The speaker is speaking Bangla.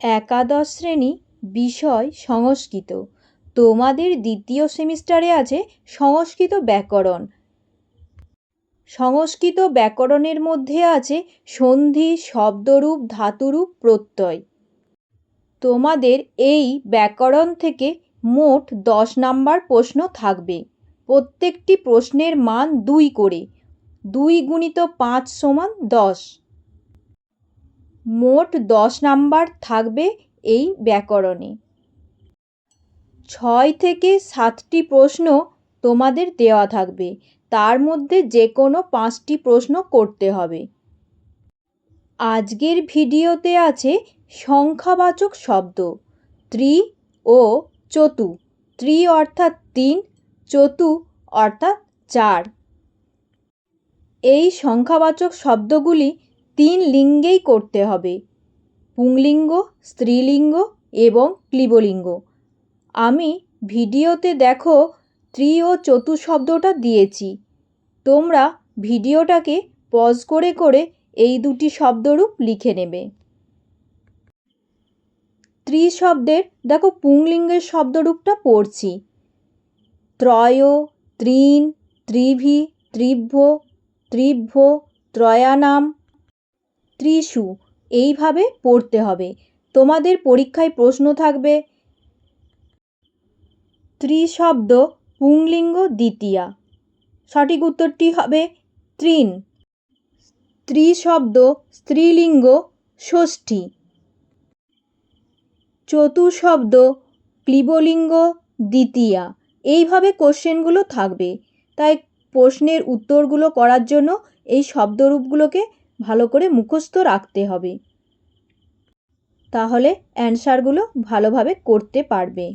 একাদশ শ্রেণি বিষয় সংস্কৃত। তোমাদের দ্বিতীয় সেমিস্টারে আছে সংস্কৃত ব্যাকরণ। সংস্কৃত ব্যাকরণের মধ্যে আছে সন্ধি, শব্দরূপ, ধাতুরূপ, প্রত্যয়। তোমাদের এই ব্যাকরণ থেকে মোট দশ নাম্বার প্রশ্ন থাকবে। প্রত্যেকটি প্রশ্নের মান দুই করে। দুই গুণিত পাঁচ সমান দশ। মোট দশ নাম্বার থাকবে এই ব্যাকরণে। ছয় থেকে সাতটি প্রশ্ন তোমাদের দেওয়া থাকবে। তার মধ্যে যে কোনো পাঁচটি প্রশ্ন করতে হবে। আজকের ভিডিওতে আছে সংখ্যাবাচক শব্দ। ত্রি ও চতু। ত্রি অর্থাৎ তিন, চতু অর্থাৎ চার। এই সংখ্যাবাচক শব্দগুলি তিন লিঙ্গেই করতে হবে। পুংলিঙ্গ, স্ত্রীলিঙ্গ এবং ক্লীবলিঙ্গ। আমি ভিডিওতে দেখো ত্রি ও চতু শব্দটা দিয়েছি। তোমরা ভিডিওটাকে পজ করে করে এই দুটি শব্দরূপ লিখে নেবে। ত্রি শব্দের দেখো পুংলিঙ্গের শব্দরূপটা পড়ছি। ত্রয় ত্রিন ত্রিভি ত্রিভ্য ত্রিভ্য ত্রয়ানাম ত্রিশু, এইভাবে পড়তে হবে। তোমাদের পরীক্ষায় প্রশ্ন থাকবে, ত্রিশব্দ পুংলিঙ্গ দ্বিতীয়া। সঠিক উত্তরটি হবে ত্রিন। ত্রিশব্দ স্ত্রীলিঙ্গ ষষ্ঠী। চতুশব্দ ক্লীবলিঙ্গ দ্বিতীয়া। এইভাবে কোশ্চেনগুলো থাকবে। তাই প্রশ্নের উত্তরগুলো করার জন্য এই শব্দরূপগুলোকে ভালো করে মুখস্থ রাখতে হবে। তাহলে অ্যান্সারগুলো ভালোভাবে করতে পারবে।